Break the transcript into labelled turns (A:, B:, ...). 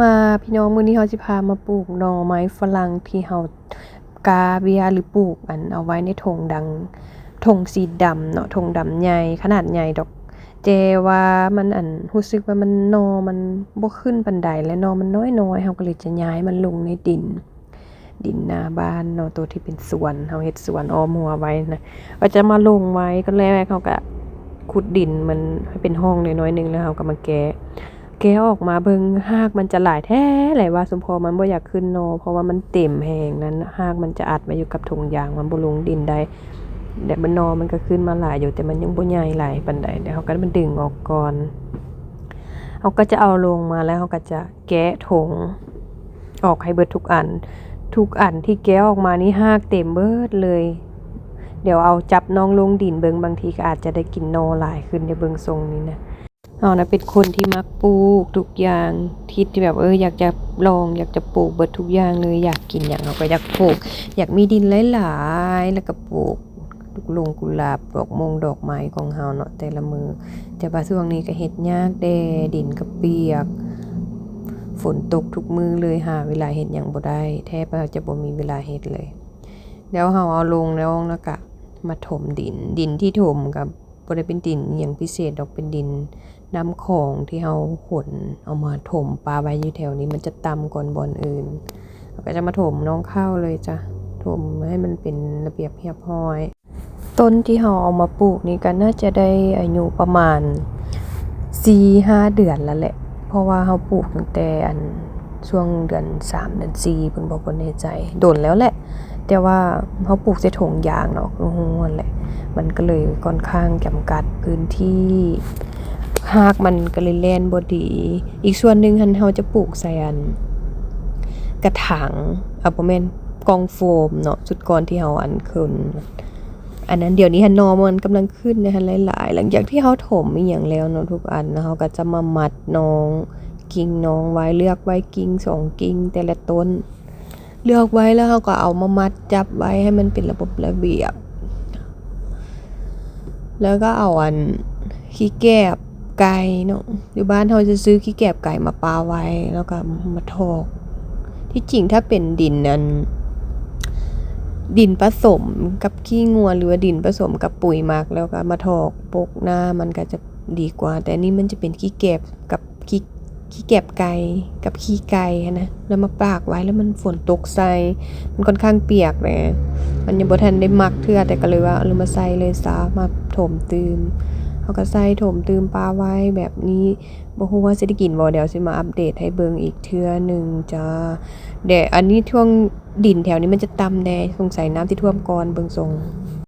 A: มาพี่น้องมื้อนี้เฮาสิพามาปลูกหน่อไม้ฝรั่งที่เฮากาเวียหรือปลูกอันเอาไว้ในถุงดังถุงสีดำเนาะถุงดำใหญ่ขนาดใหญ่ดอกเจว่ามันอันรู้สึกว่ามันนอมันบ่ขึ้นปานใดและนอมันน้อยๆเฮาก็เลยจะย้ายมันลงในดิน ดินหน้าบ้านเนาะตัวที่เป็นสวนเฮาเฮ็ดสวนอ้อมหัวไว้นะก็จะมาลงไว้ก็แรกเขาก็ขุดดินมันให้เป็นห้องน้อยๆนึงแล้วเฮาก็มาแกะ แกออกมาเบิงรากมันจะหลายแท้หลายว่าสมพอมันบ่อยากขึ้นหนอเพราะว่ามันเต็มแฮงนั้นรากมันจะอัดไว้อยู่กับถุงยางมันบ่ลงดินได้แต่มันนอมันก็ขึ้นมาหลายอยู่แต่มันยังบ่ใหญ่หลายปานใดเดี๋ยวเขาก็มันดึงออกก่อนเขาก็จะเอาลงมาแล้วเขาก็จะแกะถุงออกให้เบิดทุกอัน ทุกอันที่แกะออกมานี่รากเต็มเบิดเลย เดี๋ยวเอาจับน้องลงดินเบิงบางทีก็อาจจะได้กินนอหลายขึ้นในเบิงทรงนี้นะ เรานะเป็นคนที่มักปลูกทุกอย่างที่ที่แบบเอออยากจะลองอยากจะปลูกเบิดทุกอย่างเลยอยากกินอย่างเราก็อยากปลูก อยากมีดินหลายๆแล้วก็ปลูกลูกลงกุหลาบดอกมงดอกไม้ของเฮาเนาะแต่ละมือแต่ว่าช่วงนี้ก็เฮ็ดยากแดดินก็เปียก ฝนตกทุกมือเลยหาเวลาเฮ็ดหยังบ่ได้ แทบจะบ่มีเวลาเฮ็ดเลย แล้วเฮาเอาลงแล้วแล้วก็มาถมดินดินที่ถมกับ บ่ได้เป็นดินอหยังพิเศษดอกเป็นดินน้ำของที่เราขนเอามาถมปลาไว้อยู่แถวนี้มันจะต่ำก่อนบอนอื่นก็จะมาถมน้องข้าวเลยจ้ะถมให้มันเป็นระเบียบเรียบร้อย ต้นที่เราเอามาปลูกนี่ก็น่าจะได้อายุประมาณ4-5เดือนแล้วแหละ เพราะว่าเราปลูกตั้งแต่อันช่วงเดือน3เดือน4เพิ่นบ่บ่แน่ใจโดนแล้วแหละ แต่ว่าเราปลูกใส่ถุงยางเนาะคือฮู้นั่นแหละมันก็เลยค่อนข้างจำกัดพื้นที่รากมันก็เลยแล่นบ่ดี อีกส่วนหนึ่งหันเราจะปลูกใส่อัน กระถางอะบ่แม่นกองโฟมเนาะสุดก่อนที่เราอันขึ้นอันนั้นเดี๋ยวนี้หันนอมันกำลังขึ้นนะคะหลาย ๆ หลังจากที่เราถมอีหยังแล้วเนาะทุกอันแล้วเราก็จะมามัดน้อง กิ่งน้องไว้เลือกไว้กิ่งสองกิ่งแต่ละต้น เลือกไว้แล้วเราก็เอามามัดจับไว้ให้มันเป็นระบบระเบียบ แล้วก็เอาอันขี้แกบไก่เนาะอยู่บ้านเราจะซื้อขี้แกบไก่มาปาไว้ แล้วก็มาทอก ที่จริงถ้าเป็นดินนั้น ดินผสมกับขี้งัวหรือว่าดินผสมกับปุ๋ยหมักแล้วก็มาถอกปกหน้ามันก็จะดีกว่า แต่นนี่มันจะเป็นขี้แกบกับขี้ ขี้แก็บไก่กับขี้ไก่นะแล้วมาปากไว้แล้วมันฝนตกใส่มันค่อนข้างเปียกเลยมันยังบ่ทันได้มักเทื่อแต่ก็เลยว่าเอามาใส่เลยซะมาถมตืมเขาก็ใส่ถมตืมปลาไว้แบบนี้บ่ฮู้ว่าสิได้กินบ่เดี๋ยวสิมาอัปเดตให้เบิ่งอีกเทื่อหนึ่งจ้าเดี๋ยวอันนี้ช่วงดินแถวนี้มันจะต่ำแน่สงสัยน้ำที่ท่วมก่อนเบิ่งทรง